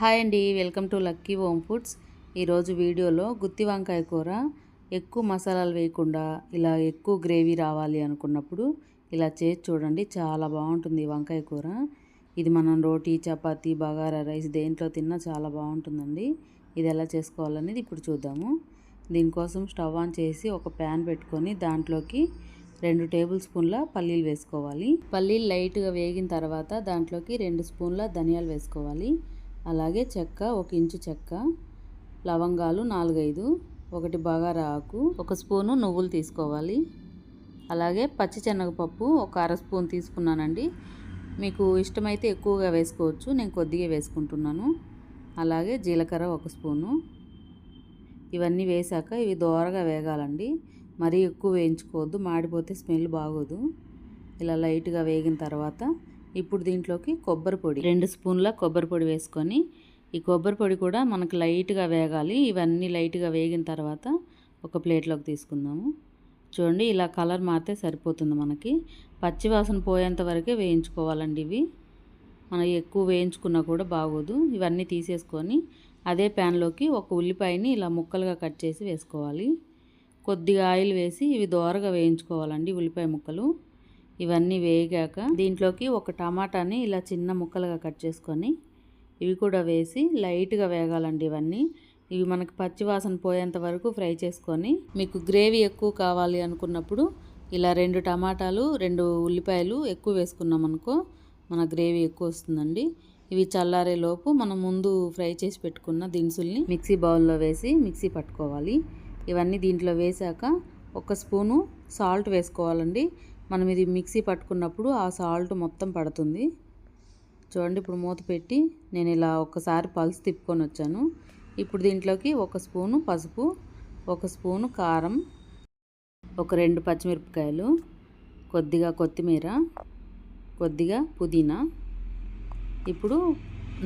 Hi అండి welcome to lucky home foods. ఈరోజు వీడియోలో గుత్తి వంకాయ కూర ఎక్కువ మసాలాలు వేయకుండా ఇలా ఎక్కువ గ్రేవీ రావాలి అనుకున్నప్పుడు ఇలా చేసి చూడండి చాలా బాగుంటుంది ఈ వంకాయ కూర. ఇది మనం రోటీ చపాతీ బగారా రైస్ దేంట్లో తిన్నా చాలా బాగుంటుందండి. ఇది ఎలా చేసుకోవాలనేది ఇప్పుడు చూద్దాము. దీనికోసం స్టవ్ ఆన్ చేసి ఒక ప్యాన్ పెట్టుకొని దాంట్లోకి రెండు టేబుల్ స్పూన్ల పల్లీలు వేసుకోవాలి. పల్లీలు లైట్గా వేగిన తర్వాత దాంట్లోకి రెండు స్పూన్ల ధనియాలు వేసుకోవాలి. అలాగే చెక్క ఒక ఇంచు చెక్క లవంగాలు నాలుగైదు ఒకటి బగారా ఆకు ఒక స్పూను నువ్వులు తీసుకోవాలి. అలాగే పచ్చిశనగపప్పు ఒక అర స్పూన్ తీసుకున్నానండి. మీకు ఇష్టమైతే ఎక్కువగా వేసుకోవచ్చు నేను కొద్దిగా వేసుకుంటున్నాను. అలాగే జీలకర్ర ఒక స్పూను. ఇవన్నీ వేసాక ఇవి దోరగా వేగాలండి. మరీ ఎక్కువ వేయించుకోవద్దు మాడిపోతే స్మెల్ బాగోదు. ఇలా లైట్గా వేగిన తర్వాత ఇప్పుడు దీంట్లోకి కొబ్బరి పొడి. రెండు స్పూన్ల కొబ్బరి పొడి వేసుకొని ఈ కొబ్బరి పొడి కూడా మనకు లైట్గా వేగాలి. ఇవన్నీ లైట్గా వేగిన తర్వాత ఒక ప్లేట్లోకి తీసుకుందాము. చూడండి ఇలా కలర్ మారితే సరిపోతుంది మనకి. పచ్చివాసన పోయేంత వరకే వేయించుకోవాలండి ఇవి. మనం ఎక్కువ వేయించుకున్నా కూడా బాగోదు. ఇవన్నీ తీసేసుకొని అదే ప్యాన్లోకి ఒక ఉల్లిపాయని ఇలా ముక్కలుగా కట్ చేసి వేసుకోవాలి. కొద్దిగా ఆయిల్ వేసి ఇవి దోరగా వేయించుకోవాలండి ఉల్లిపాయ ముక్కలు. ఇవన్నీ వేగాక దీంట్లోకి ఒక టమాటాని ఇలా చిన్న ముక్కలుగా కట్ చేసుకొని ఇవి కూడా వేసి లైట్గా వేగాలండి ఇవన్నీ. ఇవి మనకి పచ్చివాసన పోయేంత వరకు ఫ్రై చేసుకొని మీకు గ్రేవీ ఎక్కువ కావాలి అనుకున్నప్పుడు ఇలా రెండు టమాటాలు రెండు ఉల్లిపాయలు ఎక్కువ వేసుకున్నాం అనుకో మన గ్రేవీ ఎక్కువ వస్తుందండి. ఇవి చల్లారే లోపు మనం ముందు ఫ్రై చేసి పెట్టుకున్న దినుసుల్ని మిక్సీ బౌల్లో వేసి మిక్సీ పట్టుకోవాలి. ఇవన్నీ దీంట్లో వేసాక ఒక స్పూను సాల్ట్ వేసుకోవాలండి. మనం ఇది మిక్సీ పట్టుకున్నప్పుడు ఆ సాల్ట్ మొత్తం పడుతుంది. చూడండి ఇప్పుడు మూత పెట్టి నేను ఇలా ఒకసారి పల్స్ తిప్పుకొని వచ్చాను. ఇప్పుడు దీంట్లోకి ఒక స్పూను పసుపు ఒక స్పూను కారం ఒక రెండు పచ్చిమిరపకాయలు కొద్దిగా కొత్తిమీర కొద్దిగా పుదీనా. ఇప్పుడు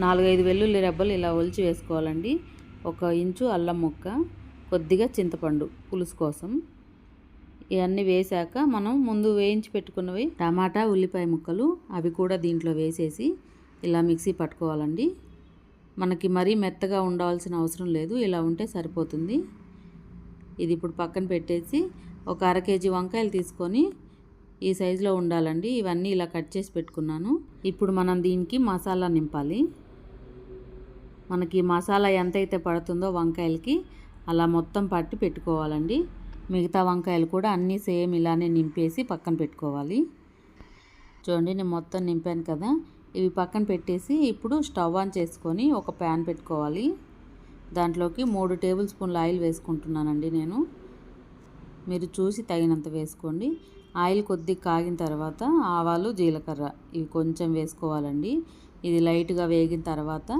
నాలుగైదు వెల్లుల్లి రెబ్బలు ఇలా ఒలిచి వేసుకోవాలండి. ఒక ఇంచు అల్లం ముక్క కొద్దిగా చింతపండు పులుసు కోసం. ఇవన్నీ వేసాక మనం ముందు వేయించి పెట్టుకున్నవి టమాటా ఉల్లిపాయ ముక్కలు అవి కూడా దీంట్లో వేసేసి ఇలా మిక్సీ పట్టుకోవాలండి. మనకి మరీ మెత్తగా ఉండవలసిన అవసరం లేదు ఇలా ఉంటే సరిపోతుంది. ఇది ఇప్పుడు పక్కన పెట్టేసి ఒక అర కేజీ వంకాయలు తీసుకొని ఈ సైజులో ఉండాలండి. ఇవన్నీ ఇలా కట్ చేసి పెట్టుకున్నాను. ఇప్పుడు మనం దీనికి మసాలా నింపాలి. మనకి మసాలా ఎంతైతే పడుతుందో వంకాయలకి అలా మొత్తం పట్టి పెట్టుకోవాలండి. మిగతా వంకాయలు కూడా అన్నీ సేమ్ ఇలానే నింపేసి పక్కన పెట్టుకోవాలి. చూడండి నేను మొత్తం నింపాను కదా. ఇవి పక్కన పెట్టేసి ఇప్పుడు స్టవ్ ఆన్ చేసుకొని ఒక ప్యాన్ పెట్టుకోవాలి. దాంట్లోకి మూడు టేబుల్ స్పూన్ల ఆయిల్ వేసుకుంటున్నానండి నేను. మీరు చూసి తగినంత వేసుకోండి. ఆయిల్ కొద్దిగా కాగిన తర్వాత ఆవాలు జీలకర్ర ఇవి కొంచెం వేసుకోవాలండి. ఇది లైట్గా వేగిన తర్వాత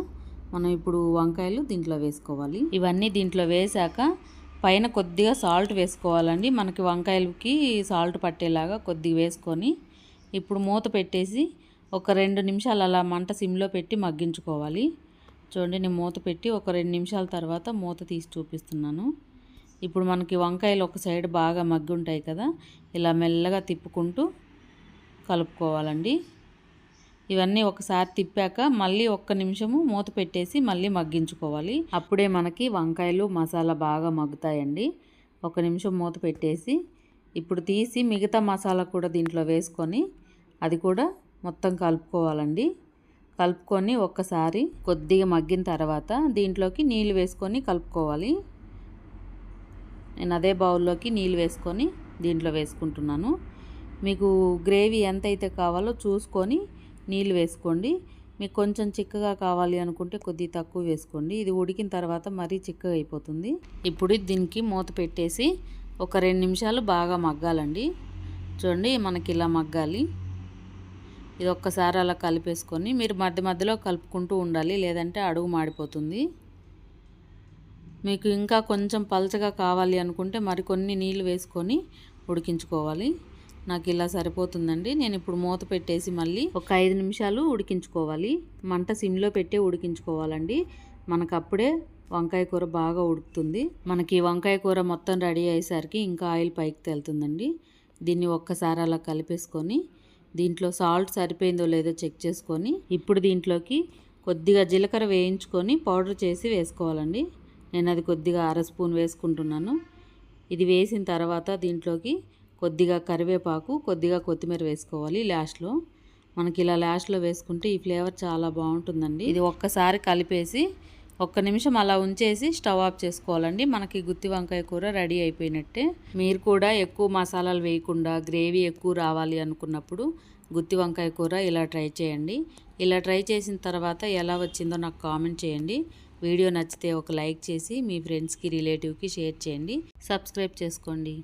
మనం ఇప్పుడు వంకాయలు దీంట్లో వేసుకోవాలి. ఇవన్నీ దీంట్లో వేసాక పైన కొద్దిగా సాల్ట్ వేసుకోవాలండి. మనకి వంకాయలకి సాల్ట్ పట్టేలాగా కొద్దిగా వేసుకొని ఇప్పుడు మూత పెట్టేసి ఒక రెండు నిమిషాలు అలా మంట సిమ్లో పెట్టి మగ్గించుకోవాలి. చూడండి నేను మూత పెట్టి ఒక రెండు నిమిషాల తర్వాత మూత తీసి చూపిస్తున్నాను. ఇప్పుడు మనకి వంకాయలు ఒక సైడ్ బాగా మగ్గి ఉంటాయి కదా ఇలా మెల్లగా తిప్పుకుంటూ కలుపుకోవాలండి. ఇవన్నీ ఒకసారి తిప్పాక మళ్ళీ ఒక్క నిమిషము మూత పెట్టేసి మళ్ళీ మగ్గించుకోవాలి. అప్పుడే మనకి వంకాయలు మసాలా బాగా మగ్గుతాయండి. ఒక నిమిషం మూత పెట్టేసి ఇప్పుడు తీసి మిగతా మసాలా కూడా దీంట్లో వేసుకొని అది కూడా మొత్తం కలుపుకోవాలండి. కలుపుకొని ఒక్కసారి కొద్దిగా మగ్గిన తర్వాత దీంట్లోకి నీళ్ళు వేసుకొని కలుపుకోవాలి. నేను అదే బౌల్లోకి నీళ్ళు వేసుకొని దీంట్లో వేసుకుంటున్నాను. మీకు గ్రేవీ ఎంత అయితే కావాలో చూసుకొని నీళ్ళు వేసుకోండి. మీకు కొంచెం చిక్కగా కావాలి అనుకుంటే కొద్ది తక్కువ వేసుకోండి. ఇది ఉడికిన తర్వాత మరీ చిక్కగా అయిపోతుంది. ఇప్పుడు దీనికి మూత పెట్టేసి ఒక రెండు నిమిషాలు బాగా మగ్గాలండి. చూడండి మనకి ఇలా మగ్గాలి. ఇది ఒక్కసారి అలా కలిపేసుకొని మీరు మధ్య మధ్యలో కలుపుకుంటూ ఉండాలి లేదంటే అడుగు మాడిపోతుంది. మీకు ఇంకా కొంచెం పలచగా కావాలి అనుకుంటే మరికొన్ని నీళ్ళు వేసుకొని ఉడికించుకోవాలి. నాకు ఇలా సరిపోతుందండి. నేను ఇప్పుడు మూత పెట్టేసి మళ్ళీ ఒక ఐదు నిమిషాలు ఉడికించుకోవాలి. మంట సిమ్లో పెట్టే ఉడికించుకోవాలండి. మనకు అప్పుడే వంకాయ కూర బాగా ఉడుకుతుంది. మనకి వంకాయ కూర మొత్తం రెడీ అయ్యేసరికి ఇంకా ఆయిల్ పైకి తేలుతుందండి. దీన్ని ఒక్కసారి అలా కలిపేసుకొని దీంట్లో సాల్ట్ సరిపోయిందో లేదో చెక్ చేసుకొని ఇప్పుడు దీంట్లోకి కొద్దిగా జీలకర్ర వేయించుకొని పౌడర్ చేసి వేసుకోవాలండి. నేను అది కొద్దిగా అర స్పూన్ వేసుకుంటున్నాను. ఇది వేసిన తర్వాత దీంట్లోకి కొద్దిగా కరివేపాకు కొద్దిగా కొత్తిమీర వేసుకోవాలి లాస్ట్లో. మనకి ఇలా లాస్ట్లో వేసుకుంటే ఈ ఫ్లేవర్ చాలా బాగుంటుందండి. ఇది ఒక్కసారి కలిపేసి ఒక్క నిమిషం అలా ఉంచేసి స్టవ్ ఆఫ్ చేసుకోవాలండి. మనకి గుత్తి వంకాయ కూర రెడీ అయిపోయినట్టే. మీరు కూడా ఎక్కువ మసాలాలు వేయకుండా గ్రేవీ ఎక్కువ రావాలి అనుకున్నప్పుడు గుత్తి వంకాయ కూర ఇలా ట్రై చేయండి. ఇలా ట్రై చేసిన తర్వాత ఎలా వచ్చిందో నాకు కామెంట్ చేయండి. వీడియో నచ్చితే ఒక లైక్ చేసి మీ ఫ్రెండ్స్కి రిలేటివ్కి షేర్ చేయండి. సబ్స్క్రైబ్ చేసుకోండి.